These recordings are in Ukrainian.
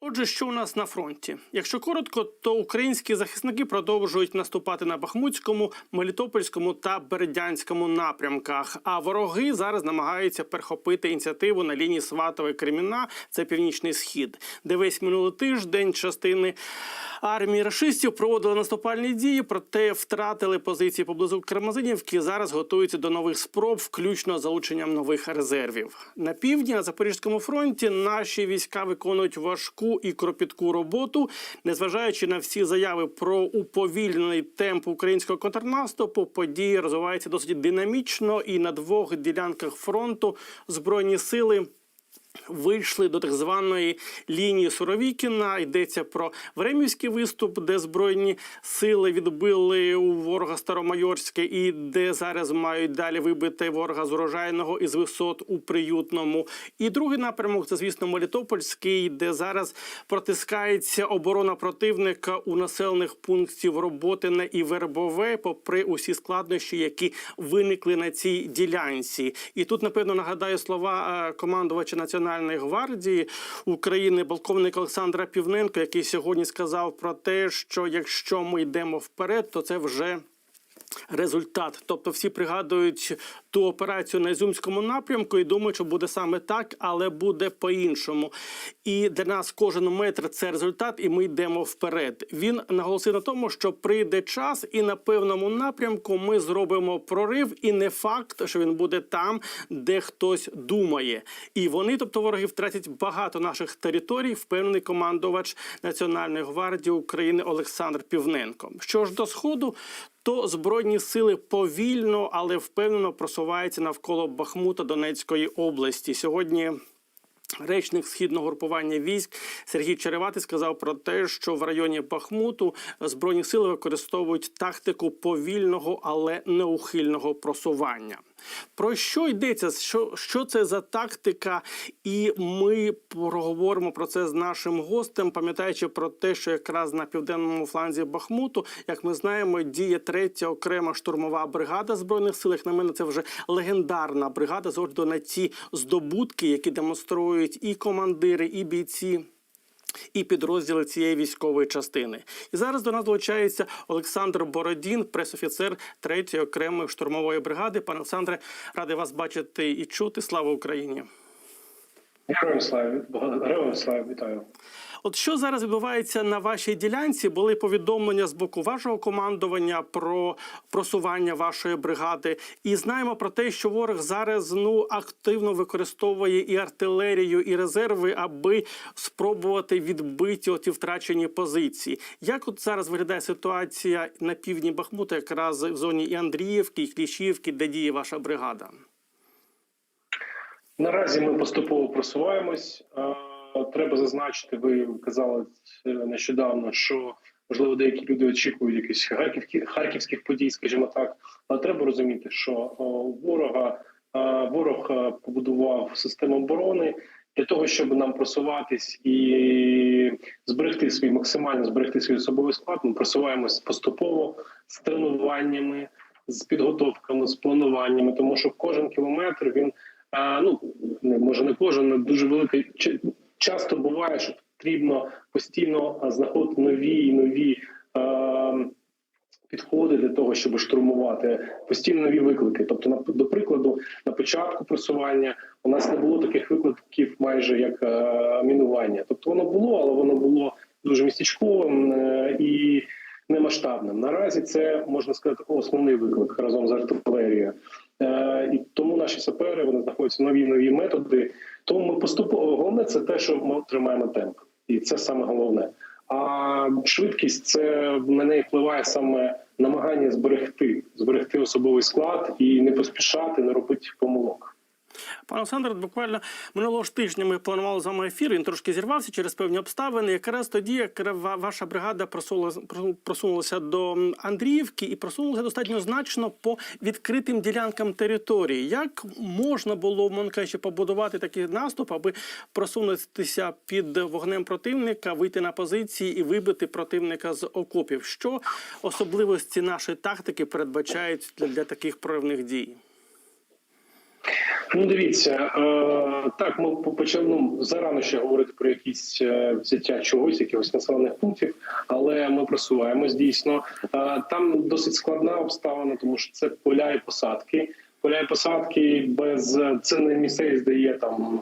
Отже, що у нас на фронті? Якщо коротко, то українські захисники продовжують наступати на Бахмутському, Мелітопольському та Бердянському напрямках. А вороги зараз намагаються перехопити ініціативу на лінії Сватове Креміна, це північний схід, де весь минулий тиждень частини армії рашистів проводили наступальні дії, проте втратили позиції поблизу Кармазинівки. Зараз готуються до нових спроб, включно з залученням нових резервів. На півдні на Запорізькому фронті наші війська виконують важку і кропітку роботу, незважаючи на всі заяви про уповільнений темп українського контрнаступу. Події розвиваються досить динамічно, і на двох ділянках фронту збройні сили. Вийшли до так званої лінії Суровікіна. Йдеться про Времівський виступ, де збройні сили відбили у ворога Старомайорське, і де зараз мають далі вибити ворога з урожайного із висот у приютному. І другий напрямок це, звісно, Мелітопольський, де зараз протискається оборона противника у населених пунктів Роботине і Вербове, попри усі складнощі, які виникли на цій ділянці. І тут, напевно, нагадаю слова е, командувача Національної гвардії України, полковник Олександра Півненко, який сьогодні сказав про те, що якщо ми йдемо вперед, то це вже. Результат, тобто всі пригадують ту операцію на Ізюмському напрямку і думають, що буде саме так, але буде по-іншому. І для нас кожен метр це результат, і ми йдемо вперед. Він наголосив на тому, що прийде час, і на певному напрямку ми зробимо прорив, і не факт, що він буде там, де хтось думає. І вони, тобто вороги, втратять багато наших територій. Впевнений командувач Національної гвардії України Олександр Півненко. Що ж до сходу, то збройні сили повільно, але впевнено просуваються навколо Бахмута Донецької області. Сьогодні. Речник східного групування військ Сергій Череватий сказав про те, що в районі Бахмуту збройні сили використовують тактику повільного, але неухильного просування. Про що йдеться? Що, що це за тактика? І ми проговоримо про це з нашим гостем, пам'ятаючи про те, що якраз на південному фланзі Бахмуту, як ми знаємо, діє третя окрема штурмова бригада збройних сил. Як на мене, це вже легендарна бригада з огляду на ті здобутки, які демонструють і командири, і бійці. І підрозділи цієї військової частини. І зараз до нас долучається Олександр Бородін, пресофіцер 3-ї окремої штурмової бригади. Пане Олександре, радий вас бачити і чути. Слава Україні! Героям слава, героям слава, вітаю. От що зараз відбувається на вашій ділянці? Були повідомлення з боку вашого командування про просування вашої бригади, і знаємо про те, що ворог зараз ну активно використовує і артилерію, і резерви, аби спробувати відбити оті втрачені позиції. Як от зараз виглядає ситуація на півдні Бахмута, якраз в зоні і Андріївки, і Кліщівки, де діє ваша бригада? Наразі ми поступово просуваємось. Треба зазначити, ви казали е, нещодавно, що можливо деякі люди очікують якихось харківських харківських подій, скажімо так. Але треба розуміти, що ворога ворог е, побудував систему оборони для того, щоб нам просуватись і зберегти свій максимально зберегти свій особовий склад. Ми просуваємось поступово з тренуваннями, з підготовками, з плануваннями, тому що кожен кілометр він. Ну не може не кожен, але дуже великий часто буває, що потрібно постійно знаходити нові і нові підходи для того, щоб штурмувати постійно нові виклики. Тобто, на до прикладу, на початку просування у нас не було таких викликів, майже як е, мінування. Тобто воно було, але воно було дуже містечковим е, і немасштабним. Наразі це можна сказати основний виклик разом з артилерією. Е, і тому наші сапери вони знаходяться нові нові методи. Тому ми поступово головне це те, що ми тримаємо темп, і це саме головне. А швидкість це на неї впливає саме намагання зберегти, зберегти особовий склад і не поспішати, не робити помилок. Пане Олександр, буквально минулого ж тижня ми планували з вами ефір. Він трошки зірвався через певні обставини. Якраз тоді, як ваша бригада просунулася, до Андріївки і просунулася достатньо значно по відкритим ділянкам території. Як можна було, мовно кажучи, побудувати такий наступ, аби просунутися під вогнем противника, вийти на позиції і вибити противника з окопів? Що особливості нашої тактики передбачають для таких проривних дій? Ну, дивіться, е, так ми почали ну, зарано ще говорити про якісь е, взяття чогось, якихось населених пунктів, але ми просуваємось дійсно. Е, там досить складна обставина, тому що це поля і посадки. Поля посадки без це не місцевість, де там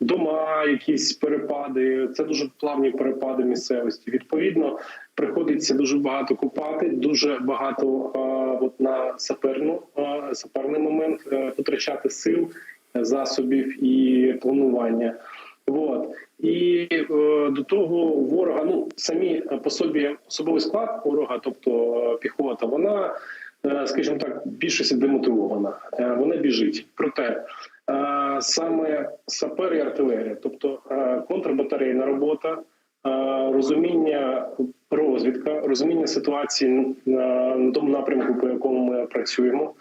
дома, якісь перепади. Це дуже плавні перепади місцевості. Відповідно, приходиться дуже багато купати, дуже багато е, от на саперну е, саперний момент е, витрачати сил, засобів і планування. От. І е, до того ворога, ну самі по собі особовий склад ворога, тобто е, піхота, вона, скажімо так, більшості демотивована. Е, вона біжить. Проте е, саме сапер і артилерія, тобто е, контрбатарейна робота, е, розуміння розвідка, розуміння ситуації на тому напрямку, по якому ми працюємо.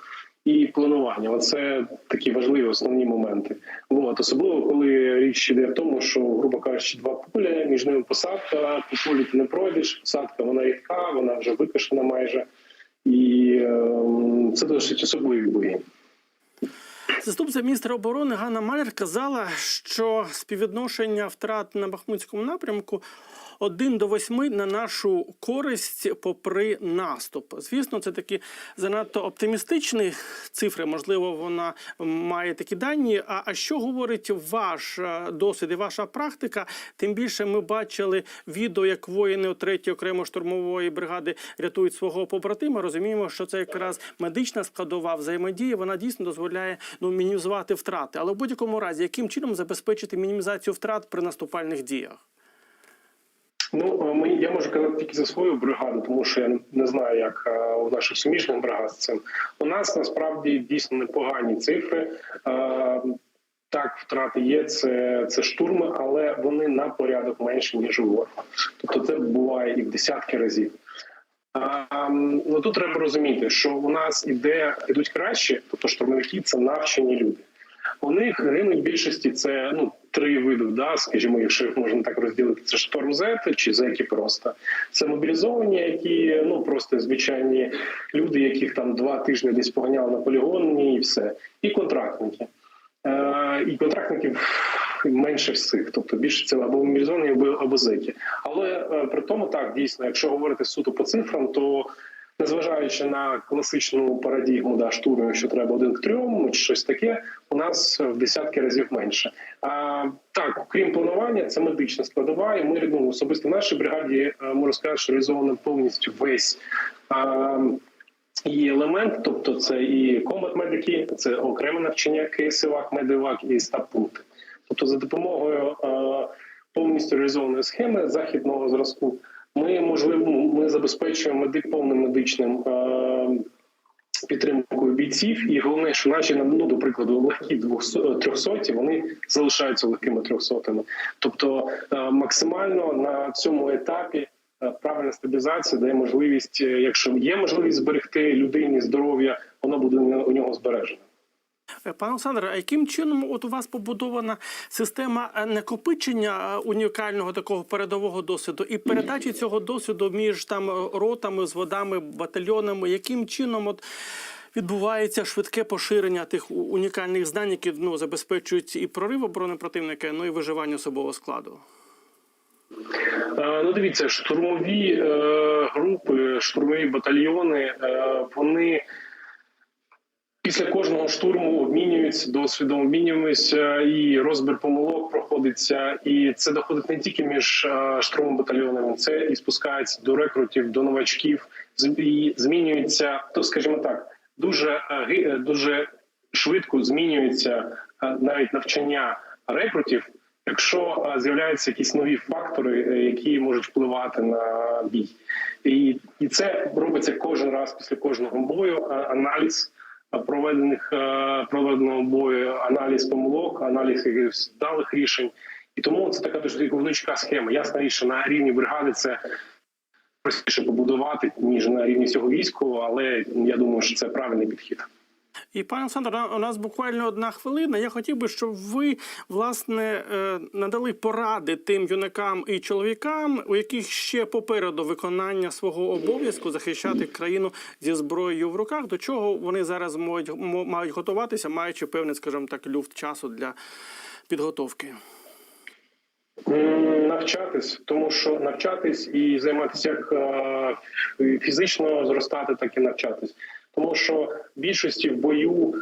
І планування оце такі важливі основні моменти. От особливо коли річ йде в тому, що грубо кажучи, два поля між ними посадка. По полі ти не пройдеш. Посадка вона рідка, вона вже викашена майже, і е, це досить особливі бої. Заступниця міністра оборони Ганна Маляр казала, що співвідношення втрат на Бахмутському напрямку один до восьми на нашу користь попри наступ. Звісно, це такі занадто оптимістичні цифри. Можливо, вона має такі дані. А, а що говорить ваш е, досвід і ваша практика? Тим більше ми бачили відео, як воїни 3-ї окремо штурмової бригади рятують свого побратима. Розуміємо, що це якраз медична складова взаємодія. Вона дійсно дозволяє ну мінімізувати втрати. Але в будь-якому разі, яким чином забезпечити мінімізацію втрат при наступальних діях? Ну е, мені я можу казати тільки за свою бригаду, тому що я не знаю, як е, у наших суміжних бригад з цим. У нас насправді дійсно непогані цифри. Е, Так, втрати є, це, це штурми, але вони на порядок менші, ніж у ворога. Тобто це буває і в десятки разів. Ну тут треба розуміти, що у нас іде ідуть краще, тобто штурмовики це навчені люди. У них гинуть більшості це ну три види, да, скажімо, якщо їх можна так розділити, це шторм зети чи зеки просто. Це мобілізовані, які ну просто звичайні люди, яких там два тижні десь поганяли на полігоні, і все, і контрактники. Е, і контрактників менше всіх, тобто більше це або мобілізовані, або, або зеки. Але при тому так дійсно, якщо говорити суто по цифрам, то незважаючи на класичну парадігму да, штурмів, що треба один к трьом, чи щось таке, у нас в десятки разів менше. А так, крім планування, це медична складова, і ми ну, особисто в нашій бригаді е, можу сказати, що реалізовано повністю весь. А, Її елемент, тобто це і комбат медики, це окреме навчання КСВАК, медивак і стаб-пункти. Тобто, за допомогою е, повністю реалізованої схеми західного зразку, ми можливо ми забезпечуємо повним медичним е, підтримкою бійців. І головне, що наші ну, до прикладу, легкі 300 вони залишаються легкими трьохсотими. Тобто е, максимально на цьому етапі. е, Правильна стабілізація дає можливість, е, якщо є можливість зберегти людині здоров'я, воно буде у нього збережено. Е, Пане Олександре, а яким чином от у вас побудована система е, накопичення е, унікального такого передового досвіду і передачі цього досвіду між там ротами, зводами, батальйонами? Яким чином от відбувається швидке поширення тих унікальних знань, які ну, забезпечують і прорив оборони противника, ну і виживання особового складу? Ну, дивіться, штурмові е, групи, штурмові батальйони, е, вони після кожного штурму обмінюються досвідом, обмінюються і розбір помилок проходиться. І це доходить не тільки між е, штурмовими батальйонами, це і спускається до рекрутів, до новачків, і змінюється, то скажімо так, дуже е, е, дуже швидко змінюється навіть навчання рекрутів. Якщо з'являються якісь нові фактори, які можуть впливати на бій, і, і це робиться кожен раз після кожного бою. Аналіз проведених е, проведеного бою, аналіз помилок, аналіз якихось вдалих рішень. І тому це така дуже внучка схема. Ясна річ, на рівні бригади це простіше побудувати ніж на рівні всього військового, але я думаю, що це правильний підхід. І пане Олександр, у нас буквально одна хвилина. Я хотів би, щоб ви власне е, надали поради тим юнакам і чоловікам, у яких ще попереду виконання свого обов'язку захищати країну зі зброєю в руках. До чого вони зараз мають, мають готуватися, маючи певний, скажімо так, люфт часу для підготовки. Навчатись, тому що навчатись і займатися як е, фізично зростати, так і навчатись. Тому що більшості в бою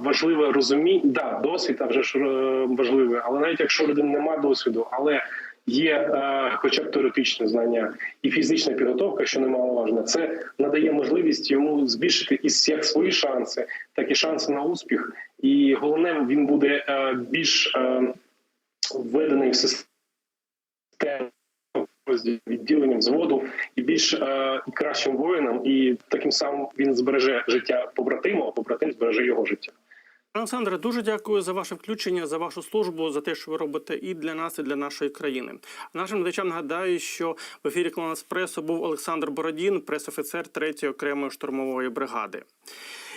важливе розуміння, да, досвід а вже ж е, важливе, але навіть якщо у людини немає досвіду, але є е, хоча б теоретичне знання і фізична підготовка, що немаловажно, це надає можливість йому збільшити і як свої шанси, так і шанси на успіх. І головне, він буде е, більш е, введений в систему відділенням взводу і більш е, і кращим воїном, і таким самим він збереже життя побратима, а побратим збереже його життя. Олександре, дуже дякую за ваше включення, за вашу службу, за те, що ви робите і для нас, і для нашої країни. Нашим глядачам нагадаю, що в ефірі Кланас Пресу був Олександр Бородін, пресофіцер 3-ї окремої штурмової бригади.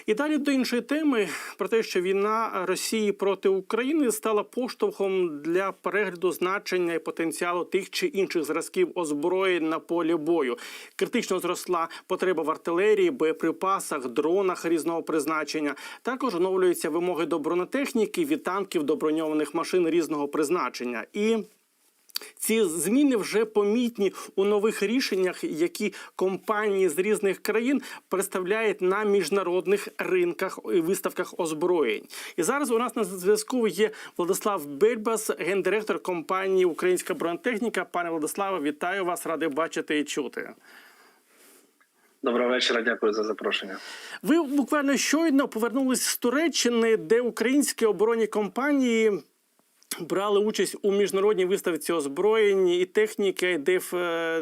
І далі до іншої теми про те, що війна Росії проти України стала поштовхом для перегляду значення і потенціалу тих чи інших зразків озброєнь на полі бою. Критично зросла потреба в артилерії, боєприпасах, дронах різного призначення. Також оновлюються вимоги до бронетехніки, від танків до броньованих машин різного призначення. І ці зміни вже помітні у нових рішеннях, які компанії з різних країн представляють на міжнародних ринках і виставках озброєнь. І зараз у нас на зв'язку є Владислав Бельбас, гендиректор компанії Українська бронетехніка. Пане Владиславе, вітаю вас, радий бачити і чути. Доброго вечора, дякую за запрошення. Ви буквально щойно повернулись з Туреччини, де українські оборонні компанії. Брали участь у міжнародній виставці озброєнь і техніки ДЕФ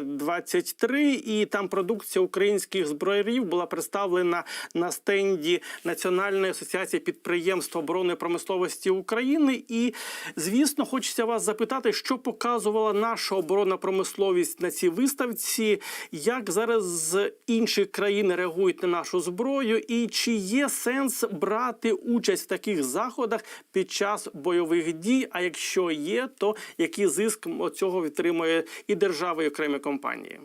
23 і там продукція українських зброярів була представлена на стенді Національної асоціації підприємств оборонної промисловості України. І звісно, хочеться вас запитати, що показувала наша оборонна промисловість на цій виставці, як зараз інші країни реагують на нашу зброю, і чи є сенс брати участь в таких заходах під час бойових дій? А якщо є, то який зиск цього відтримує і держава, і окремі компанії?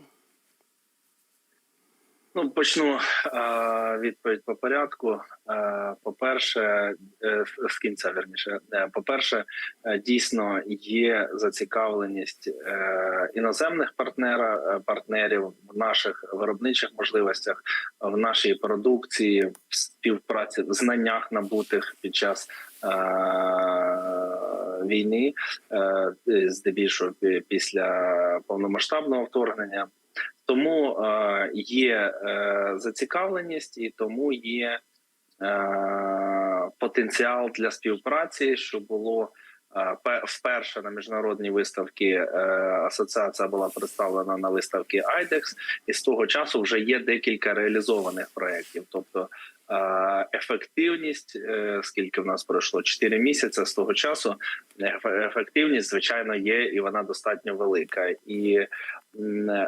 Ну почну е, відповідь по порядку. Е, по-перше, е, з кінця верніше. Е, по-перше, е, дійсно є зацікавленість е, іноземних партнера, е, партнерів в наших виробничих можливостях, в нашій продукції, в співпраці, в знаннях набутих під час. е, Війни е, здебільшого після повномасштабного вторгнення, тому е, є е, зацікавленість і тому є потенціал для співпраці, що було вперше на міжнародній виставці е, асоціація була представлена на виставці IDEX, і з того часу вже є декілька реалізованих проєктів. Тобто е, ефективність, е, скільки в нас пройшло 4 місяці з того часу, ефективність звичайно є, і вона достатньо велика. І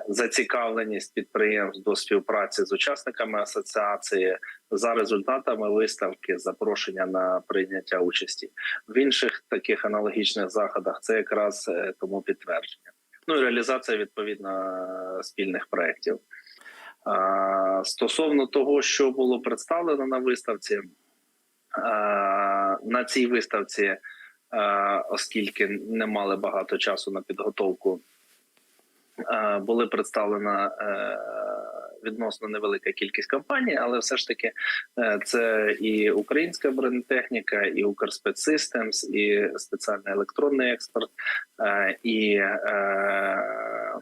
зацікавленість підприємств до співпраці з учасниками асоціації за результатами виставки, запрошення на прийняття участі в інших таких аналогічних заходах. Це якраз е, тому підтвердження. Ну і реалізація відповідно е, спільних проєктів. Стосовно того, що було представлено на виставці, на цій виставці, оскільки не мали багато часу на підготовку, були представлена е, відносно невелика кількість компаній, але все ж таки е, це і українська бронетехніка, і Укрспецсистемс, і спеціальний електронний експорт, е, і е, Е,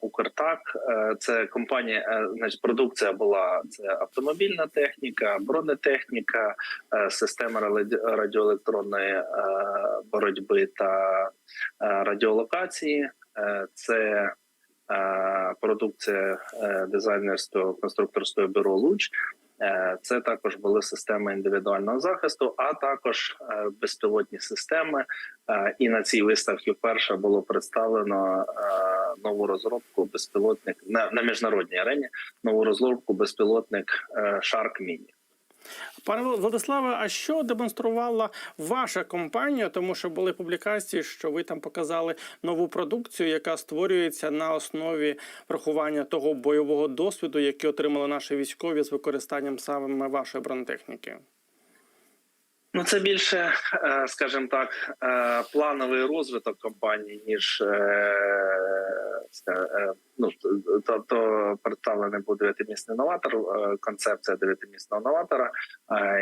Укртак Е, це компанія, е, значить, продукція була це автомобільна техніка, бронетехніка, е, система радіоелектронної е, боротьби та е, радіолокації. Е, Це е, продукція е, дизайнерського конструкторського бюро Луч. Е, Це також були системи індивідуального захисту, а також е, безпілотні системи. Е, І на цій виставці вперше було представлено нову розробку безпілотник на, на міжнародній арені. Нову розробку безпілотник шарк Mini. Пане Владиславе, а що демонструвала ваша компанія? Тому що були публікації, що ви там показали нову продукцію, яка створюється на основі врахування того бойового досвіду, який отримали наші військові з використанням саме вашої бронетехніки. Ну, це більше, е, скажімо так, е, плановий розвиток компанії, ніж е, ну, тобто представлений був дев'ятимісний новатор, концепція дев'ятимісного новатора,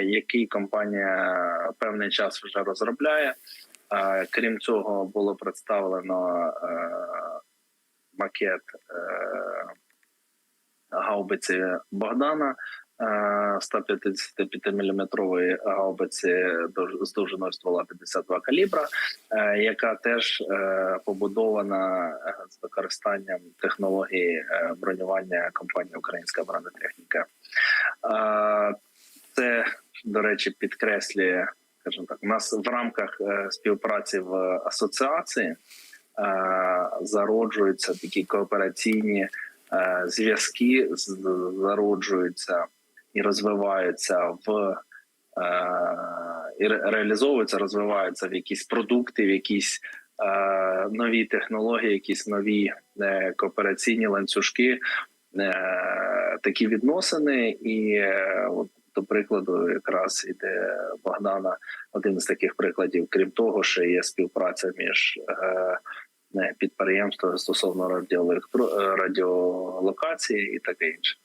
який компанія певний час вже розробляє. Крім цього, було представлено макет гаубиці Богдана. Е, 155 мм гаубиці дов- з довжиною ствола 52 калібра, е, яка теж е, побудована е, з використанням технології е, бронювання компанії Українська бронетехніка. Е, Це, до речі, підкреслює, скажімо так, у нас в рамках е, співпраці в асоціації е, зароджуються такі коопераційні е, зв'язки, зароджуються і розвиваються в е, і реалізовуються, розвиваються в якісь продукти, в якісь е, нові технології, якісь нові е, коопераційні ланцюжки, такі відносини. І от, до прикладу, якраз іде Богдана один з таких прикладів. Крім того, ще є співпраця між підприємствами стосовно радіолокації і таке інше.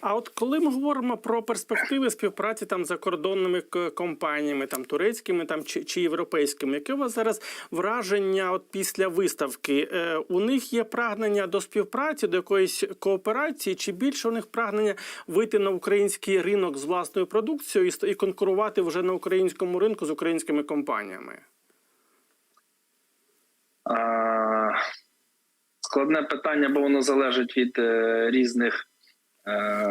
А от коли ми говоримо про перспективи співпраці там з закордонними компаніями, там турецькими там чи, чи європейськими, яке у вас зараз враження от після виставки? Е, у них є прагнення до співпраці, до якоїсь кооперації, чи більше у них прагнення вийти на український ринок з власною продукцією і, і конкурувати вже на українському ринку з українськими компаніями? Складне питання, бо воно залежить від е, різних,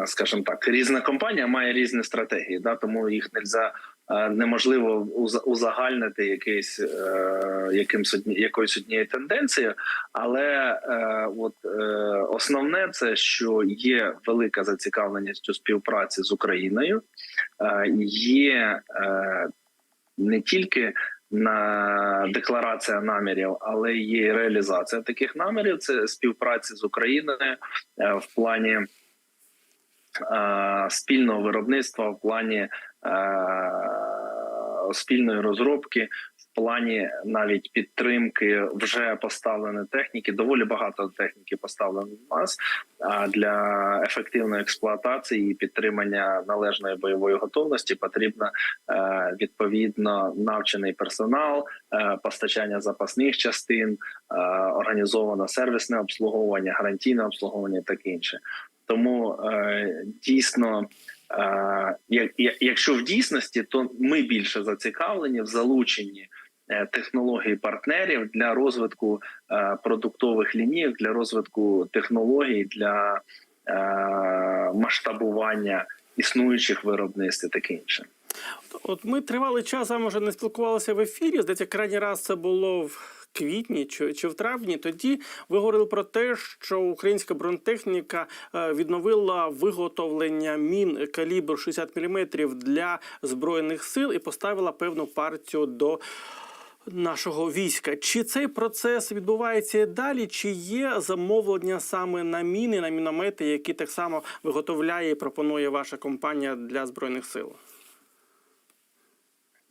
скажімо так, різна компанія має різні стратегії, да, тому їх нельзя, е, неможливо уза- узагальнити якийсь, е, якимсь якоюсь однією тенденцією. Але е, от, е, основне це, що є велика зацікавленість у співпраці з Україною, е, є е, не тільки на декларація намірів, але є реалізація таких намірів. Це співпраці з Україною е, в плані е, спільного виробництва, в плані е, спільної розробки, в плані навіть підтримки вже поставленої техніки. Доволі багато техніки поставлено в нас для ефективної експлуатації і підтримання належної бойової готовності потрібно е, відповідно навчений персонал, е, постачання запасних частин, е, організоване сервісне обслуговування, гарантійне обслуговування, і таке інше. Тому е, дійсно. Е, як- як- Якщо в дійсності, то ми більше зацікавлені в залученні е, технологій партнерів для розвитку продуктових лінійок, для розвитку технологій для масштабування існуючих виробництв і таке інше. От ми тривалий час вже не спілкувалися в ефірі. Здається, крайній раз це було в квітні чи, чи в травні. Тоді ви говорили про те, що українська бронетехніка е, відновила виготовлення мін калібру 60 мм для збройних сил і поставила певну партію до. Нашого війська чи цей процес відбувається далі? Чи є замовлення саме на міни, на міномети, які так само виготовляє і пропонує ваша компанія для збройних сил?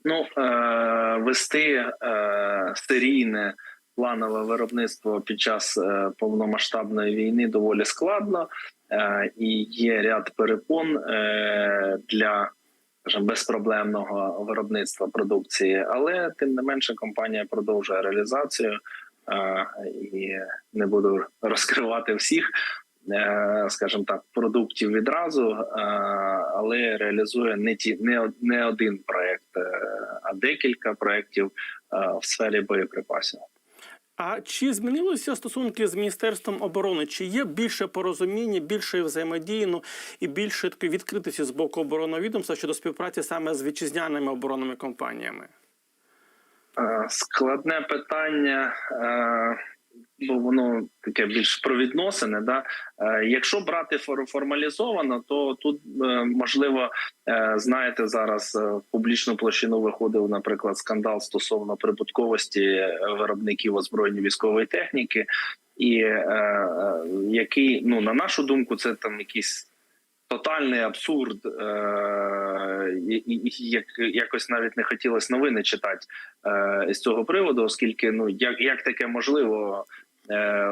Ну е, вести е, серійне планове виробництво під час е, повномасштабної війни доволі складно, е, і є ряд перепон е, для скажімо, безпроблемного виробництва продукції, але тим не менше компанія продовжує реалізацію е, і не буду розкривати всіх. е, Скажімо так, продуктів відразу, е, але реалізує не ті не, не один проект, е, декілька проєктів е, в сфері боєприпасів. А чи змінилися стосунки з міністерством оборони? Чи є більше порозуміння, більше взаємодії ну, і більше такої відкритості з боку оборонного відомства щодо співпраці саме з вітчизняними оборонними компаніями? Е, Складне питання. Бо воно таке більш про відносини. Да? Е, якщо брати фор- формалізовано, то тут е, можливо е, знаєте зараз в публічну площину виходив, наприклад, скандал стосовно прибутковості виробників озброєння військової техніки, і е, який ну на нашу думку, це там якийсь. Тотальний абсурд, як якось навіть не хотілося новини читати з цього приводу, оскільки ну як, як таке можливо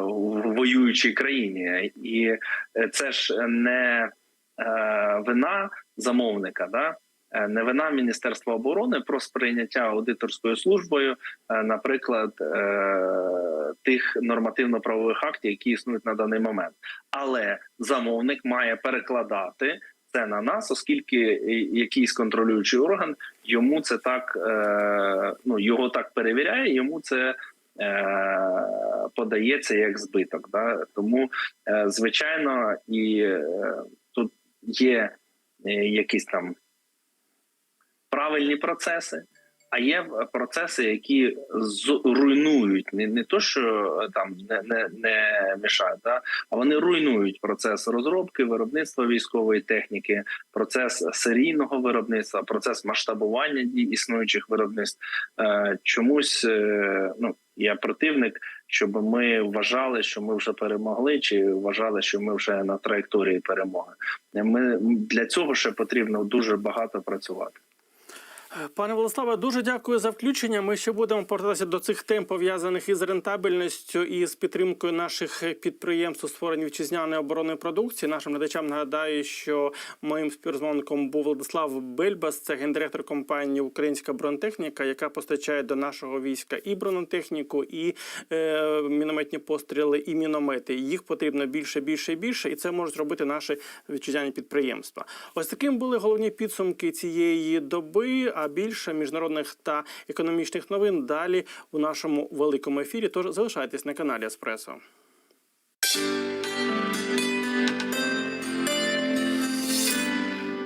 в воюючій країні, і е, це ж не е, вина замовника, да Е, не вина Міністерства оборони про сприйняття аудиторською службою, е, наприклад, е, тих нормативно-правових актів, які існують на даний момент, але замовник має перекладати. Це на нас, оскільки якийсь контролюючий орган йому це так е, ну його так перевіряє, йому це е, подається як збиток. Да? Тому, е, звичайно, і е, тут є е, якісь там правильні процеси. А є процеси, які з- руйнують не, не то, що е, там не, не, не мішають, да? а вони руйнують процес розробки, виробництва військової техніки, процес серійного виробництва, процес масштабування дій існуючих виробництв. Е, чомусь е, ну я противник, щоб ми вважали, що ми вже перемогли, чи вважали, що ми вже на траєкторії перемоги. Ми для цього ще потрібно дуже багато працювати. Пане Владиславе, дуже дякую за включення. Ми ще будемо повертатися до цих тем, пов'язаних із рентабельністю і з підтримкою наших підприємств у створенні вітчизняної оборонної продукції. Нашим глядачам нагадаю, що моїм співрозмовником був Владислав Бельбас, це гендиректор компанії Українська бронетехніка, яка постачає до нашого війська і бронетехніку, і е, мінометні постріли, і міномети. Їх потрібно більше, більше і більше, і це можуть робити наші вітчизняні підприємства. Ось таким були головні підсумки цієї доби. А більше міжнародних та економічних новин далі у нашому великому ефірі. Тож залишайтесь на каналі Еспресо.